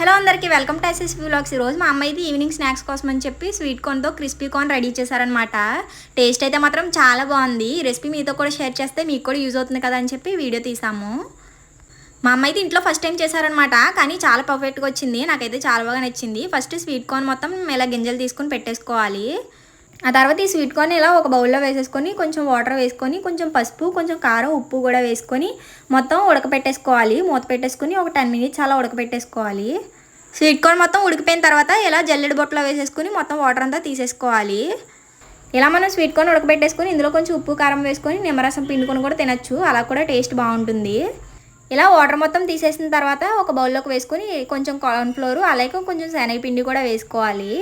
Hello అందరికీ welcome to SS vlogs. ఈరోజు మా అమ్మ ఇది ఈవినింగ్ స్నాక్స్ కోసం అని చెప్పి స్వీట్ కార్న్తో క్రిస్పీ కార్న్ రెడీ చేశారనమాట టేస్ట్ అయితే మాత్రం చాలా బాగుంది. రెసిపీ మీతో కూడా షేర్ చేస్తే మీకు కూడా యూజ్ అవుతుంది కదా అని చెప్పి వీడియో తీసాము. మా అమ్మ అయితే ఇంట్లో ఫస్ట్ టైం చేశారనమాట కానీ చాలా పర్ఫెక్ట్గా వచ్చింది. నాకైతే చాలా బాగా నచ్చింది. ఫస్ట్ స్వీట్ కార్న్ మొత్తం ఇలా గింజలు తీసుకొని పెట్టేసుకోవాలి. ఆ తర్వాత ఈ స్వీట్ కార్న్ ఇలా ఒక బౌల్లో వేసేసుకొని కొంచెం వాటర్ వేసుకొని కొంచెం పసుపు కొంచెం కారం ఉప్పు కూడా వేసుకొని మొత్తం ఉడకపెట్టేసుకోవాలి. మూత పెట్టేసుకొని ఒక టెన్ మినిట్స్ అలా ఉడకపెట్టేసుకోవాలి. స్వీట్ కార్న్ మొత్తం ఉడికిపోయిన తర్వాత ఇలా జల్లెడ బొట్టలో వేసేసుకొని మొత్తం వాటర్ అంతా తీసేసుకోవాలి. ఇలా మనం స్వీట్ కార్న్ ఉడకబెట్టేసుకొని ఇందులో కొంచెం ఉప్పు కారం వేసుకొని నిమ్మరసం పిండుకొని కూడా తినచ్చు. అలా కూడా టేస్ట్ బాగుంటుంది. ఇలా వాటర్ మొత్తం తీసేసిన తర్వాత ఒక బౌల్లోకి వేసుకొని కొంచెం కార్న్ ఫ్లోర్ అలాగే కొంచెం శనగపిండి కూడా వేసుకోవాలి.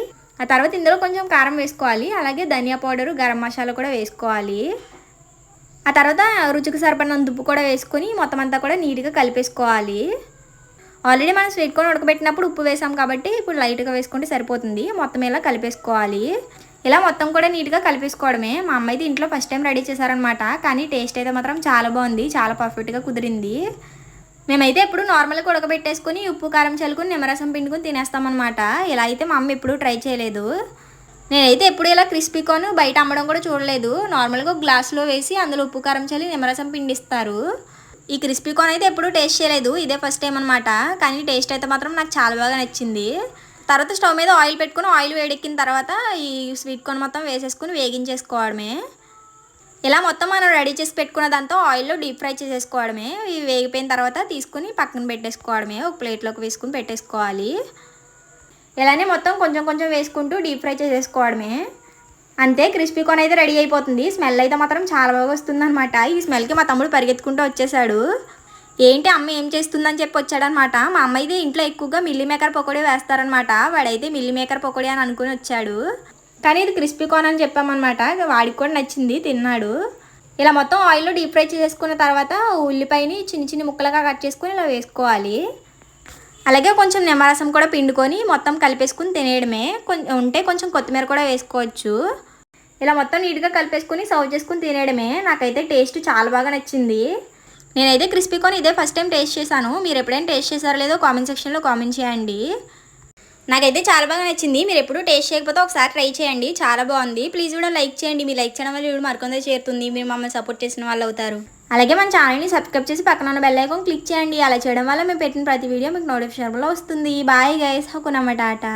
ఆ తర్వాత ఇందులో కొంచెం కారం వేసుకోవాలి. అలాగే ధనియా పౌడరు గరం మసాలా కూడా వేసుకోవాలి. ఆ తర్వాత రుచికి సరిపడినంత ఉప్పు కూడా వేసుకొని మొత్తం అంతా కూడా నీట్గా కలిపేసుకోవాలి. ఆల్రెడీ మనం స్వీట్ కార్న్ ఉడకబెట్టినప్పుడు ఉప్పు వేసాం కాబట్టి ఇప్పుడు లైట్గా వేసుకుంటే సరిపోతుంది. మొత్తం ఇలా కలిపేసుకోవాలి. ఇలా మొత్తం కూడా నీట్గా కలిపేసుకోవడమే. మా అమ్మ అయితే ఇంట్లో ఫస్ట్ టైం రెడీ చేశారనమాట కానీ టేస్ట్ అయితే మాత్రం చాలా బాగుంది. చాలా పర్ఫెక్ట్గా కుదిరింది. మేమైతే ఎప్పుడు నార్మల్గా ఉడకబెట్టేసుకుని ఉప్పు కారం చల్లుకుని నిమ్మరసం పిండుకుని తినేస్తామన్నమాట. ఇలా అయితే మా అమ్మ ఎప్పుడూ ట్రై చేయలేదు. నేనైతే ఎప్పుడు ఇలా క్రిస్పీ కార్న్ బయట అమ్మడం కూడా చూడలేదు. నార్మల్గా ఒక గ్లాస్లో వేసి అందులో ఉప్పు కారం చల్లి నిమ్మరసం పిండిస్తారు. ఈ క్రిస్పీ కార్న్ అయితే ఎప్పుడూ టేస్ట్ చేయలేదు. ఇదే ఫస్ట్ టైం అనమాట కానీ టేస్ట్ అయితే మాత్రం నాకు చాలా బాగా నచ్చింది. తర్వాత స్టవ్ మీద ఆయిల్ పెట్టుకుని ఆయిల్ వేడెక్కిన తర్వాత ఈ స్వీట్ కార్న్ మొత్తం వేసేసుకుని వేగించేసుకోవడమే. ఇలా మొత్తం మనం రెడీ చేసి పెట్టుకున్న దాంతో ఆయిల్లో డీప్ ఫ్రై చేసేసుకోవడమే. ఇవి వేగిపోయిన తర్వాత తీసుకుని పక్కన పెట్టేసుకోవడమే. ఒక ప్లేట్లోకి వేసుకుని పెట్టేసుకోవాలి. ఇలానే మొత్తం కొంచెం కొంచెం వేసుకుంటూ డీప్ ఫ్రై చేసేసుకోవడమే. అంతే క్రిస్పీ కార్న్ అయితే రెడీ అయిపోతుంది. స్మెల్ అయితే మాత్రం చాలా బాగా వస్తుంది అనమాట ఈ స్మెల్కి మా తమ్ముడు పరిగెత్తుకుంటూ వచ్చేసాడు. ఏంటి అమ్మ ఏం చేస్తుందని చెప్పి వచ్చాడనమాట మా అమ్మ అయితే ఇంట్లో ఎక్కువగా మిల్లీ మేకర్ పకోడీ వేస్తారనమాట వాడైతే మిల్లీ మేకర్ పకోడీ అని అనుకుని వచ్చాడు. కానీ ఇది క్రిస్పీ కార్న్ అని చెప్పామన్నమాట. వాడికి కూడా నచ్చింది తిన్నాడు. ఇలా మొత్తం ఆయిల్లో డీప్ ఫ్రై చేసుకున్న తర్వాత ఉల్లిపాయని చిన్న చిన్న ముక్కలుగా కట్ చేసుకొని ఇలా వేసుకోవాలి. అలాగే కొంచెం నిమ్మరసం కూడా పిండుకొని మొత్తం కలిపేసుకుని తినేయడమే. కొంచెం ఉంటే కొంచెం కొత్తిమీర కూడా వేసుకోవచ్చు. ఇలా మొత్తం నీట్గా కలిపేసుకుని సర్వ్ చేసుకుని తినేయడమే. నాకైతే టేస్ట్ చాలా బాగా నచ్చింది. నేనైతే క్రిస్పీ కార్న్ ఇదే ఫస్ట్ టైం టేస్ట్ చేశాను. మీరు ఎప్పుడైనా టేస్ట్ చేశారో లేదో కామెంట్ సెక్షన్లో కామెంట్ చేయండి. నాకైతే చాలా బాగా నచ్చింది. మీరు ఎప్పుడు టేస్ట్ చేయకపోతే ఒకసారి ట్రై చేయండి. చాలా బాగుంది. ప్లీజ్ కూడా లైక్ చేయండి. మీరు లైక్ చేయడం వల్ల వీడియో మరికొందరు చేరుతుంది. మీరు మమ్మల్ని సపోర్ట్ చేసిన వాళ్ళు అవుతారు. అలాగే మన ఛానల్ని సబ్స్క్రైబ్ చేసి పక్కన ఉన్న బెల్ ఐకాన్ క్లిక్ చేయండి. అలా చేయడం వల్ల మేము పెట్టిన ప్రతి వీడియో మీకు నోటిఫికేషన్లో వస్తుంది. బాయ్ గైస్ హకునమ్మ టాటా?